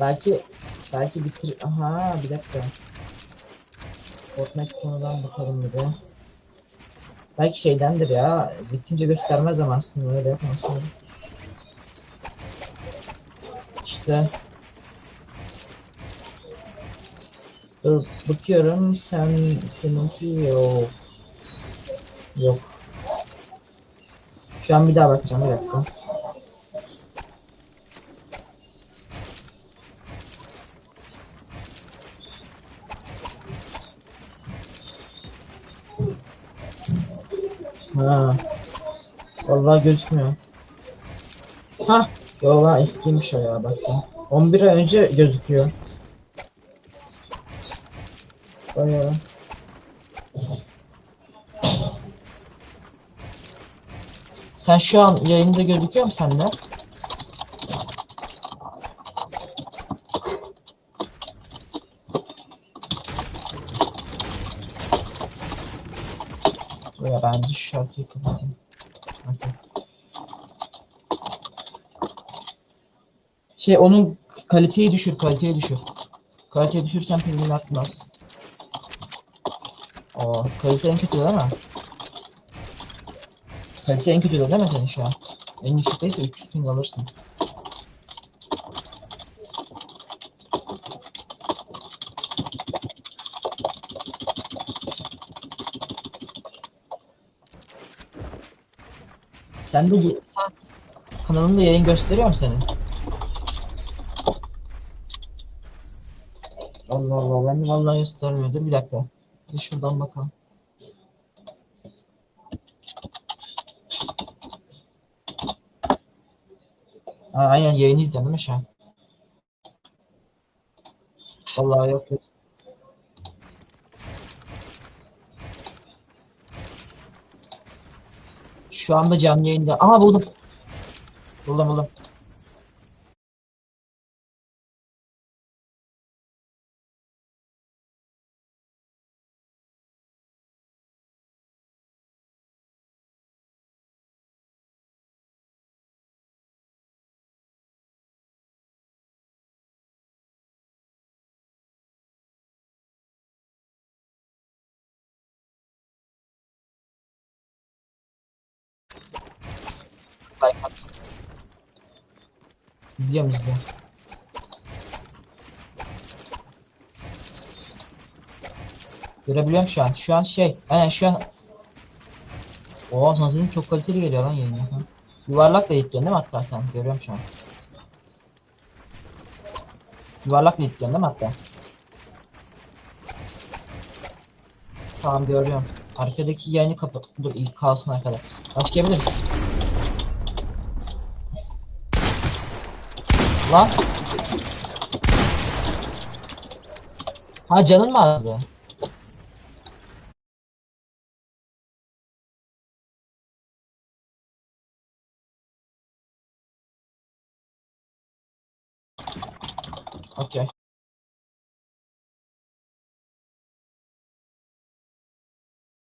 Belki belki bitir. Aha bir dakika. Fortnite konudan bakalım bir de. Belki şeydendir ya. Bitince göstermez ama aslında öyle yapmasın. İşte. Dur, Bakıyorum sen seninki yok. Yok. Şu an bir daha bakacağım bir dakika. Ha. Vallahi gözükmüyor. Ha. Yo lan eskiymiş o ya baktım. 11 ay önce gözüküyor. Bayağı. Sen şu an yayında gözüküyor mu sende? Ya ben de şu şarkıyı kapatayım. Okey. Şey onun kaliteyi düşür, kaliteyi düşür. Kaliteyi düşürsen pingin atmaz. Oo, kalite en kötü değil mi? Kalite en kötü değil mi senin şu an? En yüksekteyse 300 ping alırsın. Sen de sen kanalında yayın gösteriyor mu senin? Allah Allah ben vallahi göstermiyordu. Bir dakika. Bir şuradan bakalım. Aa, aynen yayını izliyorsun değil mi şu an? Vallahi yok. yok. Şu anda canlı yayında. Ama buldum. Buldum buldum. Like at. Görebiliyorum şu an. Şu an şey. Aynen şu an. Oo sana senin çok kaliteli geliyor lan yayın. Hı. Yuvarlakla editliyorsun değil mi hatta sen? Görüyorum şu an. Yuvarlakla editliyorsun değil mi hatta? Tamam görüyorum. Arkadaki yayını kapat. Dur ilk kalsın arkada. Başlayabiliriz. Lan. Ha canın mı azdı? Okey.